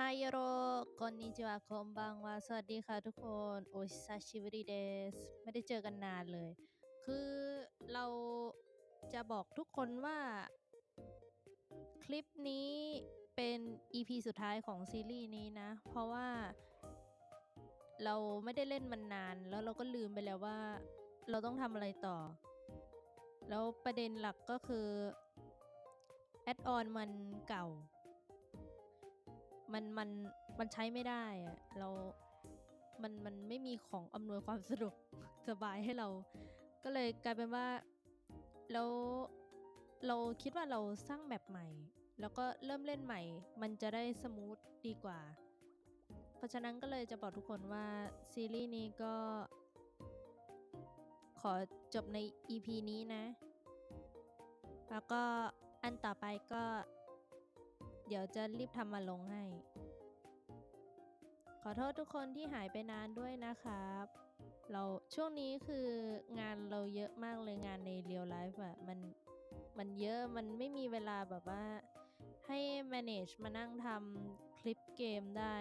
ฮายโรคอนนิจิวะคมบังวาสวัสดีค่ะทุกคน โอชิซาชิวริเดส ไม่ได้เจอกันนานเลย คือเราจะบอกทุกคนว่า คลิปนี้เป็น EP สุดท้ายของซีรีส์นี้นะ เพราะว่า เราไม่ได้เล่นมันนาน แล้วเราก็ลืมไปแล้วว่า เราต้องทำอะไรต่อ แล้วประเด็นหลักก็คือ แอดออนมันเก่า มันมันมันใช้ไม่ได้อะเรามันมันไม่มีของอำนวยความสะดวกสบายให้เรา ก็เลยกลายเป็นว่าเราเราคิดว่าเราสร้างแบบใหม่ แล้วก็เริ่มเล่นใหม่ มันจะได้สมูทดีกว่า เพราะฉะนั้นก็เลยจะบอกทุกคนว่า ซีรีส์นี้ก็ ขอจบใน EP นี้นะ แล้วก็อันต่อไปก็ เดี๋ยวจะรีบทำมาลงให้ ขอโทษทุกคนที่หายไปนานด้วยนะครับ เราช่วงนี้คืองานเราเยอะมากเลยงานในเรียลไลฟ์อะมันมันเยอะมันไม่มีเวลาแบบว่าให้ manage มานั่งทำคลิปเกมได้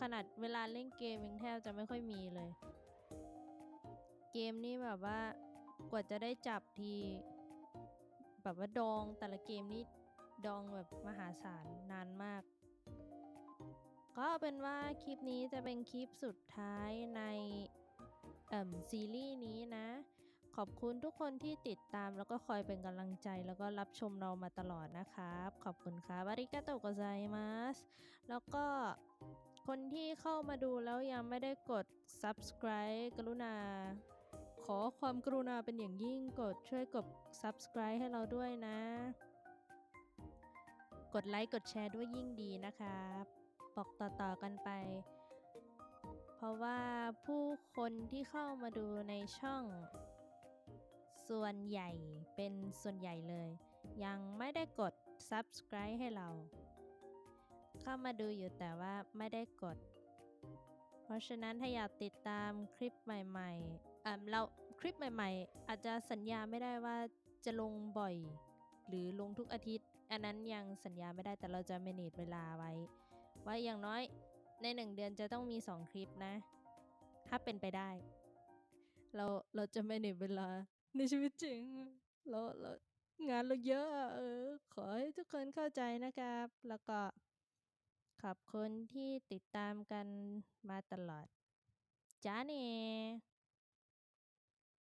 ขนาดเวลาเล่นเกมยังแทบจะไม่ค่อยมีเลย เกมนี่แบบว่ากว่าจะได้จับที แบบว่าดองแต่ละเกมนี่ ดองแบบมหาศาลนานมาก ก็เป็นว่าคลิปนี้จะเป็นคลิปสุดท้ายในเอ่มซีรีส์นี้นะ ขอบคุณทุกคนที่ติดตามแล้วก็คอยเป็นกำลังใจแล้วก็รับชมเรามาตลอดนะครับ ขอบคุณครับอาริกาโตะโกไซมัสแล้วก็คนที่เข้ามาดูแล้วยังไม่ได้กด subscribe กรุณา ขอความกรุณาเป็นอย่างยิ่งกดช่วยกด subscribe ให้เราด้วยนะ กดไลค์กดแชร์ด้วยยิ่งดีนะครับบอกต่อๆกันไป เพราะว่าผู้คนที่เข้ามาดูในช่อง ส่วนใหญ่เป็นส่วนใหญ่เลย ยังไม่ได้กด subscribe ให้เรา เข้ามาดูอยู่แต่ว่าไม่ได้กด เพราะฉะนั้นถ้าอยากติดตามคลิปใหม่ๆอ่าเราคลิปใหม่ๆ อาจจะสัญญาไม่ได้ว่าจะลงบ่อย หรือลงทุกอาทิตย์ อันนั้นยังสัญญาไม่ได้แต่เราจะ manage เวลาไว้ ว่าอย่างน้อยในหนึ่งเดือนจะต้องมี 2 คลิปนะ ถ้าเป็นไปได้ เราเราจะ manage เวลาในชีวิตจริงเราเรางานเราเยอะอะเออ ขอให้ทุกคนเข้าใจนะครับ แล้วก็ขอบคุณที่ติดตามกันมาตลอดจ้าเน่